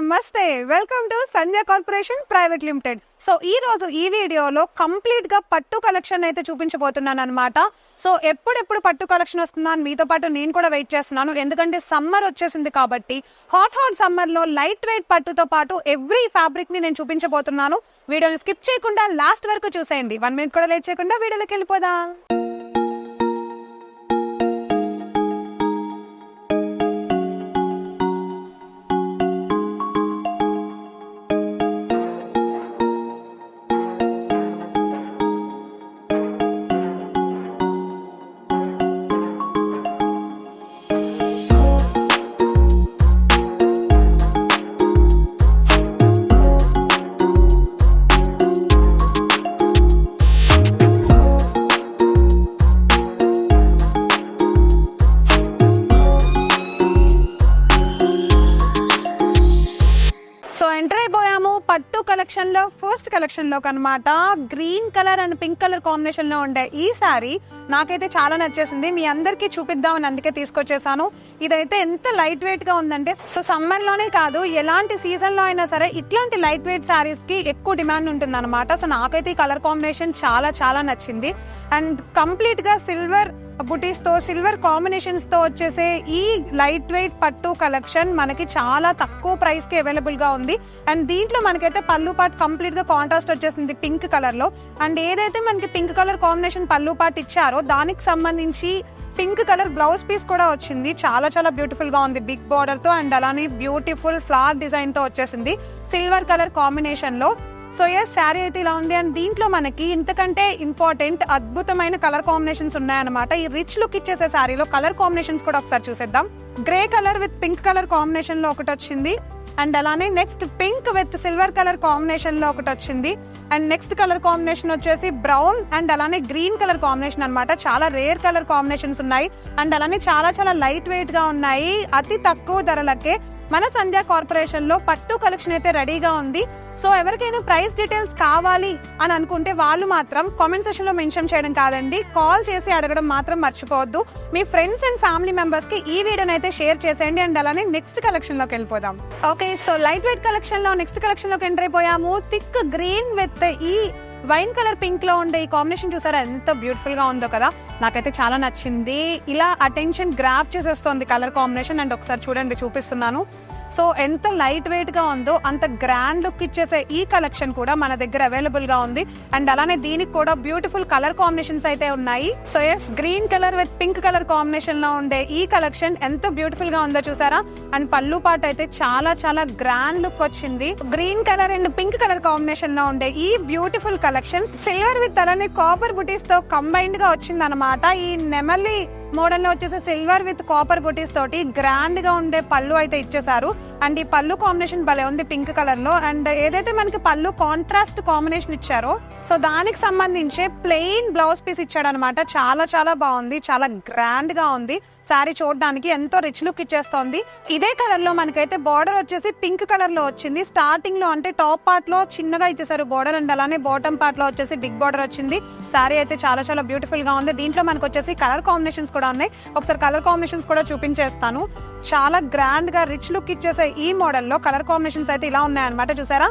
నమస్తే welcome to Sanjay corporation private limited. So ఈ రోజు ఈ వీడియోలో కంప్లీట్గా పట్టు కలెక్షన్ అయితే చూపించబోతున్నాను అనమాట సో ఎప్పుడెప్పుడు పట్టు కలెక్షన్ వస్తుందా అని మీతో పాటు నేను కూడా వెయిట్ చేస్తున్నాను. ఎందుకంటే సమ్మర్ వచ్చేసింది కాబట్టి హాట్ హాట్ సమ్మర్లో లైట్ వెయిట్ పట్టుతో పాటు ఎవ్రీ ఫ్యాబ్రిక్ని నేను చూపించబోతున్నాను. వీడియోని స్కిప్ చేయకుండా లాస్ట్ వరకు చూసేయండి. వన్ మినిట్ కూడా లేట్ చేయకుండా వీడియోలోకి వెళ్ళిపోదా. కలెక్షన్లో కలెక్షన్లో first కలెక్షన్లోకి green colour and pink colour కాంబినేషన్లో ఉండే ఈ సారీ నాకైతే చాలా నచ్చేసింది. మీ అందరికీ చూపిద్దామని అందుకే తీసుకొచ్చేసాను. ఇదైతే ఎంత లైట్ వెయిట్గా ఉందంటే సో సమ్మర్లోనే కాదు ఎలాంటి సీజన్లో అయినా సరే ఇట్లాంటి లైట్ వెయిట్ సారీస్కి ఎక్కువ డిమాండ్ ఉంటుంది అనమాట సో నాకైతే ఈ కలర్ కాంబినేషన్ చాలా చాలా నచ్చింది. అండ్ కంప్లీట్గా సిల్వర్ బుటీస్తో సిల్వర్ కాంబినేషన్స్తో వచ్చేసే ఈ లైట్ వెయిట్ పట్టు కలెక్షన్ మనకి చాలా తక్కువ ప్రైస్కి అవైలబుల్గా ఉంది. అండ్ దీంట్లో మనకైతే పళ్ళు పాట్ కంప్లీట్గా కాంట్రాస్ట్ వచ్చేసింది పింక్ కలర్లో. అండ్ ఏదైతే మనకి పింక్ కలర్ కాంబినేషన్ పళ్ళు పాట్ ఇచ్చారో దానికి సంబంధించి పింక్ కలర్ బ్లౌజ్ పీస్ కూడా వచ్చింది. చాలా చాలా బ్యూటిఫుల్గా ఉంది బిగ్ బార్డర్తో అండ్ అలానే బ్యూటిఫుల్ ఫ్లవర్ డిజైన్తో వచ్చేసింది. సిల్వర్ కలర్ కాంబినేషన్లో సో ఎస్ శారీ అయితే ఇలా ఉంది. అండ్ దీంట్లో మనకి ఇంతకంటే ఇంపార్టెంట్ అద్భుతమైన కలర్ కాంబినేషన్స్ ఉన్నాయన్నమాట. ఈ రిచ్ లుక్ ఇచ్చేసే శారీలో కలర్ కాంబినేషన్స్ కూడా ఒకసారి చూసేద్దాం. Grey colour with pink colour కాంబినేషన్లో ఒకటి వచ్చింది. అండ్ అలానే next pink with silver colour కాంబినేషన్లో ఒకటి వచ్చింది. అండ్ నెక్స్ట్ కలర్ కాంబినేషన్ వచ్చేసి బ్రౌన్ అండ్ అలానే గ్రీన్ కలర్ కాంబినేషన్ అనమాట చాలా రేర్ కలర్ కాంబినేషన్స్ ఉన్నాయి. అండ్ అలానే చాలా చాలా లైట్ వెయిట్గా ఉన్నాయి. అతి తక్కువ ధరలకే మన సంధ్యా కార్పొరేషన్లో పట్టు కలెక్షన్ అయితే రెడీగా ఉంది. సో ఎవరికైనా ప్రైస్ డీటెయిల్స్ కావాలి అని అనుకుంటే వాళ్ళు మాత్రం కామెంట్ సెషన్లో మెన్షన్ చేయడం కాదండి. కాల్ చేసి అడగడం మాత్రం మర్చిపోవద్దు. మీ ఫ్రెండ్స్ అండ్ ఫ్యామిలీ మెంబర్స్కి ఈ వీడియోని అయితే షేర్ చేసేయండి అండ్ అలానే నెక్స్ట్ కలెక్షన్లోకి వెళ్ళిపోదాం. ఓకే సో లైట్ వెయిట్ కలెక్షన్లో నెక్స్ట్ కలెక్షన్లోకి ఎంటర్ అయిపోయాము. థిక్ గ్రీన్ విత్ ఈ వైన్ కలర్ పింక్లో ఉండే ఈ కాంబినేషన్ చూసారా? ఎంత బ్యూటిఫుల్గా ఉందో కదా? నాకైతే చాలా నచ్చింది. ఇలా అటెన్షన్ గ్రాప్ చేసేస్తుంది కలర్ కాంబినేషన్ అండ్ ఒకసారి చూడండి చూపిస్తున్నాను. సో ఎంత లైట్ వెయిట్గా ఉందో అంత గ్రాండ్ లుక్ ఇచ్చేసే ఈ కలెక్షన్ కూడా మన దగ్గర అవైలబుల్గా ఉంది. అండ్ అలానే దీనికి కూడా బ్యూటిఫుల్ కలర్ కాంబినేషన్స్ అయితే ఉన్నాయి. So yes green colour with pink colour కాంబినేషన్లో ఉండే ఈ కలెక్షన్ ఎంత బ్యూటిఫుల్గా ఉందో చూసారా? అండ్ పళ్ళు పాట అయితే చాలా చాలా గ్రాండ్ లుక్ వచ్చింది. Green colour and pink colour కాంబినేషన్లో ఉండే ఈ బ్యూటిఫుల్ కలెక్షన్ సిల్వర్ విత్ అలానే కాపర్ బుటీస్తో కంబైన్డ్గా వచ్చింది అనమాట ఈ నెమలి మోడల్లో వచ్చేసి సిల్వర్ విత్ కాపర్ బుటీస్ తోటి గ్రాండ్గా ఉండే పళ్ళు అయితే ఇచ్చేసారు అండ్ ఈ పళ్ళు కాంబినేషన్ భలే ఉంది పింక్ కలర్లో. అండ్ ఏదైతే మనకి పళ్ళు కాంట్రాస్ట్ కాంబినేషన్ ఇచ్చారో సో దానికి సంబంధించి ప్లెయిన్ బ్లౌజ్ పీస్ ఇచ్చాడు అనమాట చాలా చాలా బాగుంది. చాలా గ్రాండ్గా ఉంది. శారీ చూడడానికి ఎంతో రిచ్ లుక్ ఇచ్చేస్తోంది. ఇదే కలర్లో మనకైతే బార్డర్ వచ్చేసి పింక్ కలర్లో వచ్చింది. స్టార్టింగ్లో అంటే టాప్ పార్ట్లో చిన్నగా ఇచ్చేసారు బార్డర్ అండ్ అలానే బాటమ్ పార్ట్లో వచ్చేసి బిగ్ బార్డర్ వచ్చింది. శారీ అయితే చాలా చాలా బ్యూటిఫుల్గా ఉంది. దీంట్లో మనకు వచ్చేసి కలర్ కాంబినేషన్స్ కూడా ఉన్నాయి. ఒకసారి కలర్ కాంబినేషన్స్ కూడా చూపించేస్తాను. చాలా గ్రాండ్గా రిచ్ లుక్ ఇచ్చేసే ఈ మోడల్లో కలర్ కాంబినేషన్స్ అయితే ఇలా ఉన్నాయన్నమాట. చూసారా?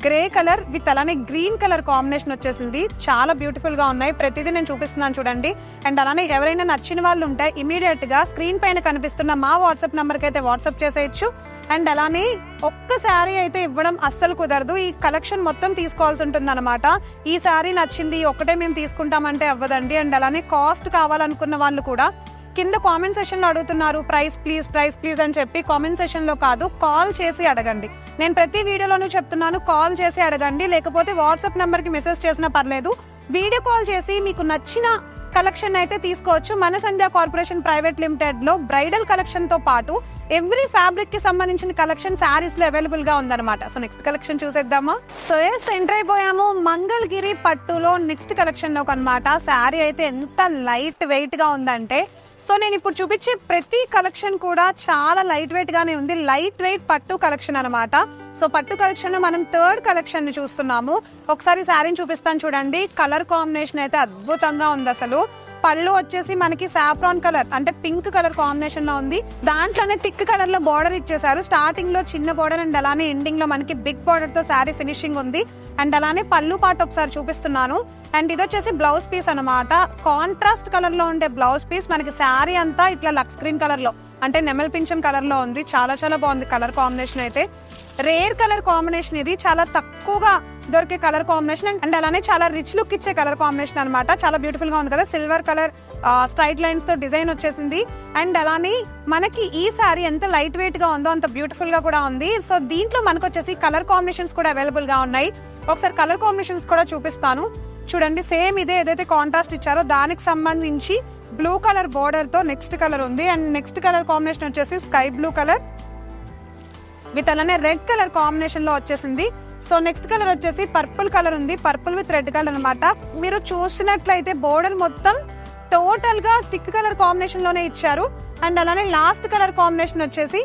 గ్రే కలర్ విత్ అలానే గ్రీన్ కలర్ కాంబినేషన్ వచ్చేసింది. చాలా బ్యూటిఫుల్గా ఉన్నాయి. ప్రతిదీ నేను చూపిస్తున్నాను చూడండి. అండ్ అలానే ఎవరైనా నచ్చిన వాళ్ళు ఉంటే ఇమీడియట్గా స్క్రీన్ పైన కనిపిస్తున్న మా వాట్సాప్ నంబర్కి అయితే వాట్సాప్ చేసేయచ్చు. అండ్ అలానే ఒక్క శారీ అయితే ఇవ్వడం అస్సలు కుదరదు. ఈ కలెక్షన్ మొత్తం తీసుకోవాల్సి ఉంటుంది అనమాట ఈ శారీ నచ్చింది ఒక్కటే మేము తీసుకుంటామంటే అవ్వదండి. అండ్ అలానే కాస్ట్ కావాలనుకున్న వాళ్ళు కూడా కింద కామెంట్ సెషన్లో అడుగుతున్నారు ప్రైస్ ప్లీజ్ ప్రైస్ ప్లీజ్ అని చెప్పి కామెంట్ సెషన్లో కాదు కాల్ చేసి అడగండి. నేను ప్రతి వీడియోలోనూ చెప్తున్నాను కాల్ చేసి అడగండి. లేకపోతే వాట్సాప్ నెంబర్కి మెసేజ్ చేసినా పర్లేదు వీడియో కాల్ చేసి మీకు నచ్చిన కలెక్షన్ అయితే తీసుకోవచ్చు. మన సంధ్య కార్పొరేషన్ ప్రైవేట్ లిమిటెడ్లో బ్రైడల్ కలెక్షన్తో పాటు ఎవ్రీ ఫ్యాబ్రిక్కి సంబంధించిన కలెక్షన్ శారీస్లో అవైలబుల్గా ఉందన్నమాట. సో నెక్స్ట్ కలెక్షన్ చూసేద్దామా? సో ఎస్ ఎంటర్ అయిపోయాము. మంగళగిరి పట్టులో నెక్స్ట్ కలెక్షన్లోకి అనమాట శారీ అయితే ఎంత లైట్ వెయిట్గా ఉందంటే సో నేను ఇప్పుడు చూపించే ప్రతి కలెక్షన్ కూడా చాలా లైట్ వెయిట్ గానే ఉంది. లైట్ వెయిట్ పట్టు కలెక్షన్ అనమాట సో పట్టు కలెక్షన్ మనం థర్డ్ కలెక్షన్ని చూస్తున్నాము. ఒకసారి శారీని చూపిస్తాను చూడండి. కలర్ కాంబినేషన్ అయితే అద్భుతంగా ఉంది అసలు. పళ్ళు వచ్చేసి మనకి సాఫ్రాన్ కలర్ అంటే పింక్ కలర్ కాంబినేషన్లో ఉంది. దాంట్లోనే థిక్ కలర్లో బార్డర్ ఇచ్చేసారు స్టార్టింగ్లో చిన్న బార్డర్ అండ్ అలానే ఎండింగ్లో మనకి బిగ్ బార్డర్తో శారీ ఫినిషింగ్ ఉంది. అండ్ అలానే పళ్ళు పాట ఒకసారి చూపిస్తున్నాను. అండ్ ఇది వచ్చేసి బ్లౌజ్ పీస్ అన్నమాట. కాంట్రాస్ట్ కలర్లో ఉండే బ్లౌజ్ పీస్. మనకి శారీ అంతా ఇట్లా లక్స్ గ్రీన్ కలర్లో అంటే నెమల్ పింఛం కలర్లో ఉంది. చాలా చాలా బాగుంది కలర్ కాంబినేషన్ అయితే. రేర్ కలర్ కాంబినేషన్ ఇది. చాలా తక్కువగా దొరికే కలర్ కాంబినేషన్ అండ్ అలానే చాలా రిచ్ లుక్ ఇచ్చే కలర్ కాంబినేషన్ అనమాట చాలా బ్యూటిఫుల్గా ఉంది కదా. సిల్వర్ కలర్ స్ట్రైట్ లైన్స్తో డిజైన్ వచ్చేసింది. అండ్ అలానే మనకి ఈ సారీ ఎంత లైట్ వెయిట్గా ఉందో అంత బ్యూటిఫుల్గా కూడా ఉంది. సో దీంట్లో మనకు వచ్చేసి కలర్ కాంబినేషన్స్ కూడా అవైలబుల్గా ఉన్నాయి. ఒకసారి కలర్ కాంబినేషన్స్ కూడా చూపిస్తాను. చూడండి సేమ్ ఇదే ఏదైతే కాంట్రాస్ట్ ఇచ్చారో దానికి సంబంధించి బ్లూ కలర్ బోర్డర్తో నెక్స్ట్ కలర్ ఉంది. అండ్ నెక్స్ట్ కలర్ కాంబినేషన్ వచ్చేసి స్కై బ్లూ కలర్ విత్ అలానే రెడ్ కలర్ కాంబినేషన్లో వచ్చేసింది. సో నెక్స్ట్ కలర్ వచ్చేసి పర్పుల్ కలర్ ఉంది. పర్పుల్ విత్ రెడ్ కలర్ అనమాట మీరు చూసినట్లయితే బోర్డర్ మొత్తం టోటల్గా థిక్ కలర్ కాంబినేషన్లోనే ఇచ్చారు. అండ్ అలానే లాస్ట్ కలర్ కాంబినేషన్ వచ్చేసి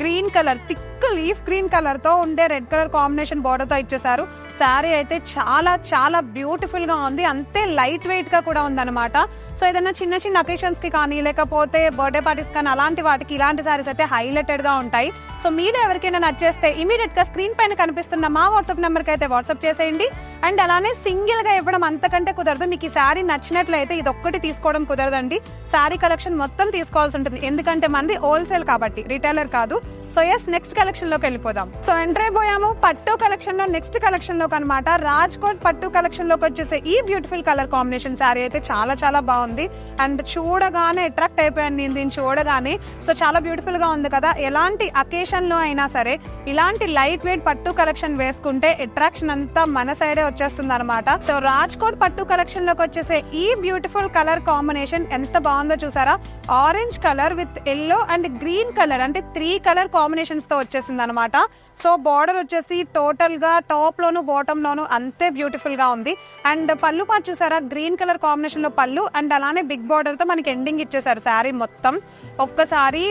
green colour thick leaf green కలర్తో ఉండే రెడ్ కలర్ కాంబినేషన్ బోర్డర్తో ఇచ్చేసారు శారీ అయితే చాలా చాలా బ్యూటిఫుల్గా ఉంది. అంతే లైట్ వెయిట్గా కూడా ఉందన్నమాట. సో ఏదైనా చిన్న చిన్న అకేషన్స్కి కానీ లేకపోతే బర్త్డే పార్టీస్ కానీ అలాంటి వాటికి ఇలాంటి శారీస్ అయితే హైలైటెడ్గా ఉంటాయి. సో మీరు ఎవరికైనా నచ్చేస్తే ఇమీడియట్గా స్క్రీన్ పైన కనిపిస్తున్న మా వాట్సాప్ నెంబర్కి అయితే వాట్సాప్ చేసేయండి. అండ్ అలానే సింగిల్గా ఇవ్వడం అంతకంటే కుదరదు. మీకు ఈ శారీ నచ్చినట్లయితే ఇది ఒక్కటి తీసుకోవడం కుదరదండి. శారీ కలెక్షన్ మొత్తం తీసుకోవాల్సి ఉంటుంది. ఎందుకంటే మనది హోల్సేల్ కాబట్టి రిటైలర్ కాదు. సో ఎస్ నెక్స్ట్ కలెక్షన్లోకి వెళ్ళిపోదాం. సో ఎంటర్ అయిపోయాము పట్టు కలెక్షన్లో నెక్స్ట్ కలెక్షన్లోకి అనమాట రాజ్కోట్ పట్టు కలెక్షన్లోకి వచ్చేసే ఈ బ్యూటిఫుల్ కలర్ కాంబినేషన్ శారీ అయితే చాలా చాలా బాగుంది. అండ్ చూడగానే అట్రాక్ట్ అయిపోయాను నేను దీన్ని చూడగానే. సో చాలా బ్యూటిఫుల్గా ఉంది కదా. ఎలాంటి అకేషన్లో అయినా సరే ఇలాంటి లైట్ వెయిట్ పట్టు కలెక్షన్ వేసుకుంటే అట్రాక్షన్ అంతా మన సైడే వచ్చేస్తుంది అనమాట సో రాజ్కోట్ పట్టు కలెక్షన్లోకి వచ్చేసే ఈ బ్యూటిఫుల్ కలర్ కాంబినేషన్ ఎంత బాగుందో చూసారా? Orange colour with yellow and green colour అంటే త్రీ కలర్ కాంబినేషన్స్తో వచ్చేసింది అనమాట సో బార్డర్ వచ్చేసి టోటల్గా టాప్ లోను బాటమ్ లోను అంతే బ్యూటిఫుల్గా ఉంది. అండ్ పళ్ళు పాటు చూసారా? గ్రీన్ కలర్ కాంబినేషన్లో పళ్ళు అండ్ అలానే బిగ్ బార్డర్తో మనకి ఎండింగ్ ఇచ్చేసారు శారీ మొత్తం. ఒక్కసారి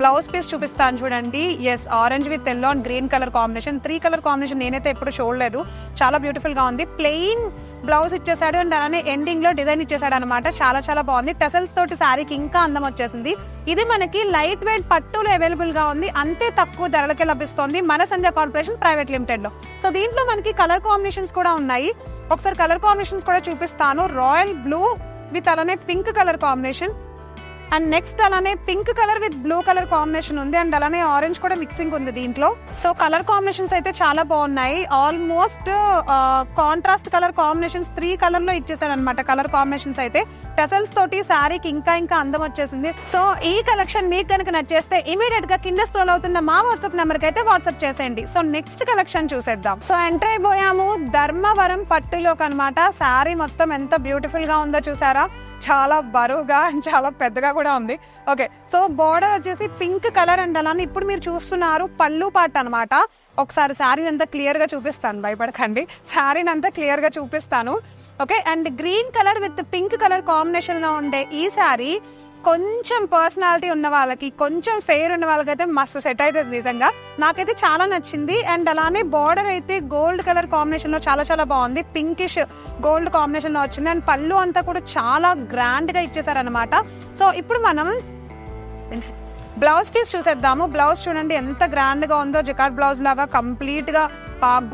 బ్లౌజ్ పీస్ చూపిస్తాను చూడండి. Yes orange with yellow and green colour combination three colour combination నేనైతే ఎప్పుడు చూడలేదు. చాలా బ్యూటిఫుల్గా ఉంది. ప్లెయిన్ బ్లౌజ్ ఇచ్చేసాడు అండ్ అలానే ఎండింగ్లో డిజైన్ ఇచ్చేసాడు అనమాట చాలా చాలా బాగుంది. టెసల్స్ తోటి శారీకి ఇంకా అందం వచ్చేసింది. ఇది మనకి లైట్ వెయిట్ పట్టులో అవైలబుల్గా ఉంది. అంతే తక్కువ ధరలకే లభిస్తుంది మన సంధ్య కార్పొరేషన్ ప్రైవేట్ లిమిటెడ్లో. సో దీంట్లో మనకి కలర్ కాంబినేషన్స్ కూడా ఉన్నాయి. ఒకసారి కలర్ కాంబినేషన్స్ కూడా చూపిస్తాను. రాయల్ బ్లూ విత్ అలానే pink colour combination and next అలానే pink colour with blue colour combination ఉంది. అండ్ అలానే ఆరెంజ్ కూడా మిక్సింగ్ ఉంది దీంట్లో. సో కలర్ కాంబినేషన్స్ అయితే చాలా బాగున్నాయి. Almost contrast colour combinations three కలర్లో ఇచ్చేసాడు అనమాట కలర్ కాంబినేషన్స్ అయితే. టెసల్స్ తోటి శారీకి ఇంకా ఇంకా అందం వచ్చేసింది. సో ఈ కలెక్షన్ మీకు కనుక నచ్చేస్తే ఇమీడియట్గా కింద స్క్రోల్ అవుతున్న మా వాట్సాప్ నెంబర్కి అయితే వాట్సాప్ చేసేయండి. సో నెక్స్ట్ కలెక్షన్ చూసేద్దాం. సో ఎంటర్ అయిపోయాము. ధర్మవరం పట్టులోకి అనమాట శారీ మొత్తం ఎంత బ్యూటిఫుల్గా ఉందో చూసారా? చాలా బరువుగా అండ్ చాలా పెద్దగా కూడా ఉంది. ఓకే సో బోర్డర్ వచ్చేసి పింక్ కలర్ అండ్ అలానే ఇప్పుడు మీరు చూస్తున్నారు పళ్ళు పాట అనమాట ఒకసారి శారీ అంతా క్లియర్గా చూపిస్తాను భయపడకండి. శారీని అంతా క్లియర్గా చూపిస్తాను. Okay and green colour with pink colour కాంబినేషన్లో ఉండే ఈ శారీ కొంచెం పర్సనాలిటీ ఉన్న వాళ్ళకి కొంచెం ఫెయిర్ ఉన్న వాళ్ళకైతే మస్తు సెట్ అవుతుంది నిజంగా. నాకైతే చాలా నచ్చింది. అండ్ అలానే బార్డర్ అయితే గోల్డ్ కలర్ కాంబినేషన్లో చాలా చాలా బాగుంది. పింకిష్ గోల్డ్ కాంబినేషన్లో వచ్చింది. అండ్ పళ్ళు అంతా కూడా చాలా గ్రాండ్గా ఇచ్చేసారనమాట సో ఇప్పుడు మనం బ్లౌజ్ పీస్ చూసేద్దాము. బ్లౌజ్ చూడండి ఎంత గ్రాండ్గా ఉందో. జికార్డ్ బ్లౌజ్ లాగా కంప్లీట్గా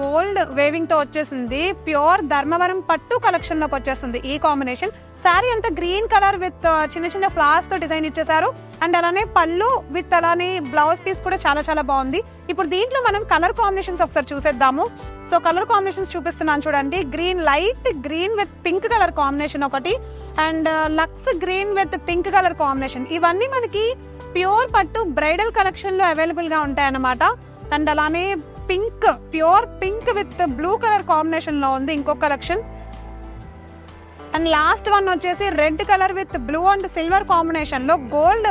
గోల్డ్ వేవింగ్తో వచ్చేసింది. ప్యూర్ ధర్మవరం పట్టు కలెక్షన్లోకి వచ్చేస్తుంది ఈ కాంబినేషన్ శారీ అంతా గ్రీన్ కలర్ విత్ చిన్న చిన్న ఫ్లవర్స్తో డిజైన్ ఇచ్చేసారు అండ్ అలానే పళ్ళు విత్ అలానే బ్లౌజ్ పీస్ కూడా చాలా చాలా బాగుంది. ఇప్పుడు దీంట్లో మనం కలర్ కాంబినేషన్స్ ఒకసారి చూసేద్దాము. సో కలర్ కాంబినేషన్స్ చూపిస్తున్నాను చూడండి. Green light green with pink colour combination ఒకటి. And lux green with pink colour combination ఇవన్నీ మనకి ప్యూర్ పట్టు బ్రైడల్ కలెక్షన్లో అవైలబుల్గా ఉంటాయి అండ్ అలానే pink pure pink with blue colour కాంబినేషన్లో ఉంది ఇంకో కలెక్షన్ అండ్ లాస్ట్ వన్ వచ్చేసి red colour with blue and silver కాంబినేషన్లో గోల్డ్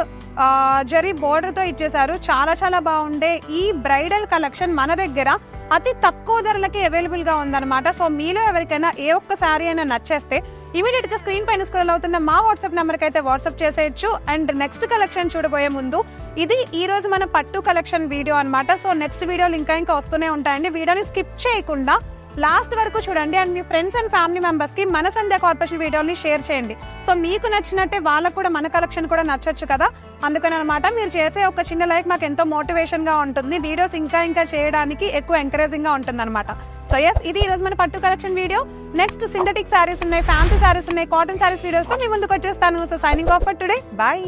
జరీ బోర్డర్తో ఇచ్చేసారు చాలా చాలా బాగుండే ఈ బ్రైడల్ కలెక్షన్ మన దగ్గర అతి తక్కువ ధరలకి అవైలబుల్గా ఉందన్నమాట. సో మీలో ఎవరికైనా ఏ ఒక్క శారీ అయినా నచ్చేస్తే ఇమీడియట్గా స్క్రీన్ పైన స్క్రోల్ అవుతున్న మా వాట్సాప్ నెంబర్కి అయితే వాట్సాప్ చేసేయచ్చు. అండ్ నెక్స్ట్ కలెక్షన్ చూడబోయే ముందు ఇది ఈ రోజు మన పట్టు కలెక్షన్ వీడియో అన్నమాట. సో నెక్స్ట్ వీడియోలు ఇంకా ఇంకా వస్తూనే ఉంటాయండి. వీడియోని స్కిప్ చేయకుండా లాస్ట్ వరకు చూడండి అండ్ మీ ఫ్రెండ్స్ అండ్ ఫ్యామిలీ మెంబర్స్కి మన సంధ్య కార్పొరేషన్ వీడియోని షేర్ చేయండి. సో మీకు నచ్చినట్టే వాళ్ళకు కూడా మన కలెక్షన్ కూడా నచ్చచ్చు కదా? అందుకని అనమాట మీరు చేసే ఒక చిన్న లైక్ మాకు ఎంతో మోటివేషన్గా ఉంటుంది. వీడియోస్ ఇంకా ఇంకా చేయడానికి ఎక్కువ ఎంకరేజింగ్గా ఉంటుంది అనమాట సో ఎస్ ఇది ఈ రోజు మన పట్టు collection video. Next synthetic sarees ఉన్నాయి ఫ్యాన్సీ శారీస్ ఉన్నాయి కాటన్ శారీస్ వీడియోస్తో మీ ముందుకు వచ్చేస్తాను. So signing off for today bye